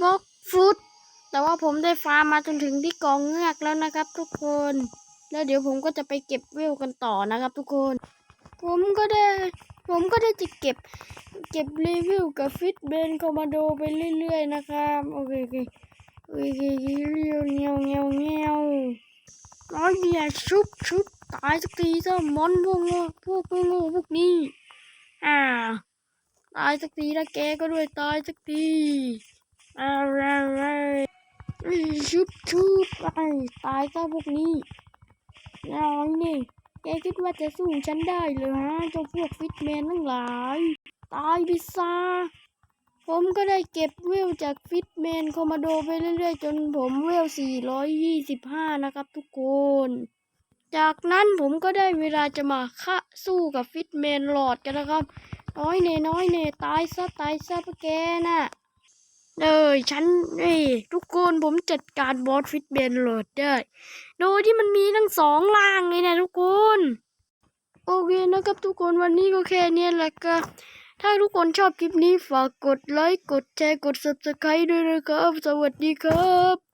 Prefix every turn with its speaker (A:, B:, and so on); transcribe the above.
A: บล็อกฟุตแต่ว่าผมได้ฟาร์มมาจนถึงที่กองเงือกแล้วนะครับ ทุกคน แล้วเดี๋ยวผมก็จะไปเก็บเวลกันต่อนะครับ ทุกคน ผมก็ได้ ผมก็ได้จะเก็บ เก็บรีวิวกับฟิตเบนคอมมานโดไปเรื่อยๆนะครับโอเคโอเคโอเคเรียวเงียวเงียวเงียวน้อยเดียชุบชุบตายสักทีซะมอนพวกโง่พวกพวกโง่พวกนี้อ่าตายสักทีล้วแกก็ด้วยตายสักที อะไรอะไรชุบชุบไปตายซะพวกนี้น้อยนี่แกคิดว่าจะสู้ฉันได้เหรอฮะเจ้าพวกฟิตแมนทั้งหลาย ตายไปซะผมก็ได้เก็บเวลจากฟิตแมนคอมมานโดไปเรื่อยๆ จนผมเวล 425 นะครับทุกคน จากนั้นผมก็ได้เวลาจะมาฆ่าสู้กับฟิตแมนหลอดกันนะครับ น้อยเน่น้อยเน่ตายซะตายซะพวกแกน่ะ เอ้ยฉันเอ้ทุกคนผมจัดการบอสฟิตเบนโหลดได้ โดยที่มันมีทั้งสองล่างเลยนะทุกคน โอเคนะครับทุกคนวันนี้ก็แค่นี้แหละก็ถ้าทุกคนชอบคลิปนี้ฝากกดไลค์ กดแชร์ กด subscribe ด้วยนะครับ สวัสดีครับ